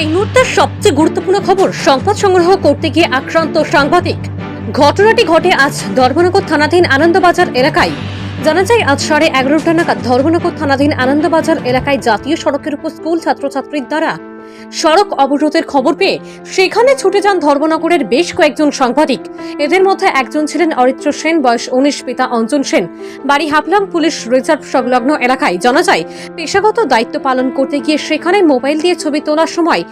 এই মুহূর্তের সবচেয়ে গুরুত্বপূর্ণ খবর, সংবাদ সংগ্রহ করতে গিয়ে আক্রান্ত সাংবাদিক। ঘটনাটি ঘটে আজ ধর্মনগর থানাধীন আনন্দবাজার এলাকায়। জানা যায়, আজ সাড়ে এগারোটা নাগাদ ধর্মনগর থানাধীন আনন্দবাজার এলাকায় জাতীয় সড়কের উপর স্কুল ছাত্রছাত্রীর দ্বারা সড়ক অবরোধের খবর পেয়ে সেখানে ছুটে যান ধর্মনগরের বেশ কয়েকজন সাংবাদিক। এদের মধ্যে একজন ছিলেন অরিত্র সেন, বয়স উনিশ, পিতা অঞ্জন সেন। বাড়ি হাফলাম পুলিশ রিজার্ভ সংলগ্ন এলাকায় জানা যায়, পেশাগত দায়িত্ব পালন করতে গিয়ে সেখানে মোবাইল দিয়ে ছবি তোলার সময়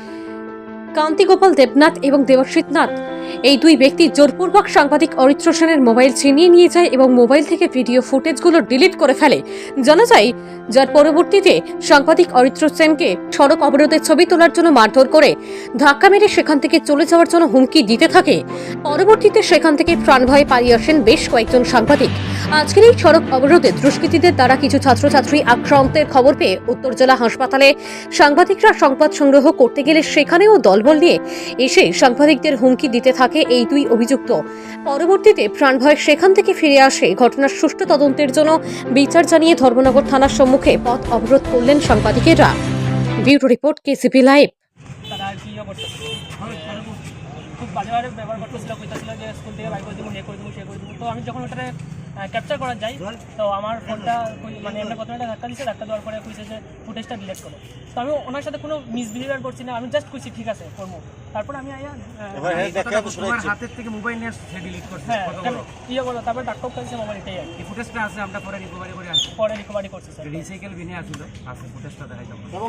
কান্তিগোপাল দেবনাথ এবং দেবশ্রীত নাথ এই দুই ব্যক্তি জোরপূর্বক সাংবাদিক অরিত্র সেনের মোবাইল ছিনিয়ে নিয়ে যায় এবং মোবাইল থেকে ভিডিও ফুটেজগুলো ডিলিট করে ফেলে। জানা যায়, যার পরবর্তীতে সাংবাদিক অরিত্র সেনকে সড়ক অবরোধের ছবি তোলার জন্য মারধর করে ধাক্কা মেরে সেখান থেকে চলে যাওয়ার জন্য হুমকি দিতে থাকে। পরবর্তীতে সেখান থেকে প্রাণভয়ে পালিয়ে আসেন বেশ কয়েকজন সাংবাদিক। আজকের এই সড়ক অবরোধে দুষ্কৃতীদের দ্বারা কিছু ছাত্রছাত্রী আক্রান্তের খবর পেয়ে উত্তর জেলা হাসপাতালে সাংবাদিকরা সংবাদ সংগ্রহ করতে গেলে সেখানেও দলবল নিয়ে এসে সাংবাদিকদের হুমকি দিতে থাকে এই দুই অভিযুক্ত। পরবর্তীতে প্রাণভয় সেখান থেকে ফিরে আসে ঘটনার সুষ্ঠু তদন্তের জন্য বিচার জানিয়ে ধর্মনগর থানার সম্মুখে পথ অবরোধ করলেন সাংবাদিকেরা। Bureau report, KCP live. ইয়ে খুব বাজেভাবে ব্যবহার করতেছিল কইতেছিল যে স্কুল থেকে বাইক করে দিব হে করে দিব, সে করে দিব। তো আমি যখন ওটারে ক্যাপচার করা যাই তো আমার ফোনটা মানে এমনি প্রথমে একটা ধাক্কা দিচ্ছে ধাক্কা দেওয়ার পরে কইছে যে ফুটেজটা ডিলেট করো। তো আমি ওনার সাথে কোনো মিসবিহেভিয়ার করছি না আমি জাস্ট কইছি ঠিক আছে করব। তারপর আমি আয়া হ্যাঁ হাতের থেকে মোবাইল নিয়ে সে ডিলিট করছে হ্যাঁ কত কেন? বড় ইয়ে বলো তারপর ডাক্তার কাছে মোবাইল এটাই আর কি। এই ফুটেজটা আছে আমরা পরে রিকভারি করে আসি পরে রিকভারি করছি স্যার রিসাইকেল বিনে আসিল আছে ফুটেজটা দেখাই যাব এবং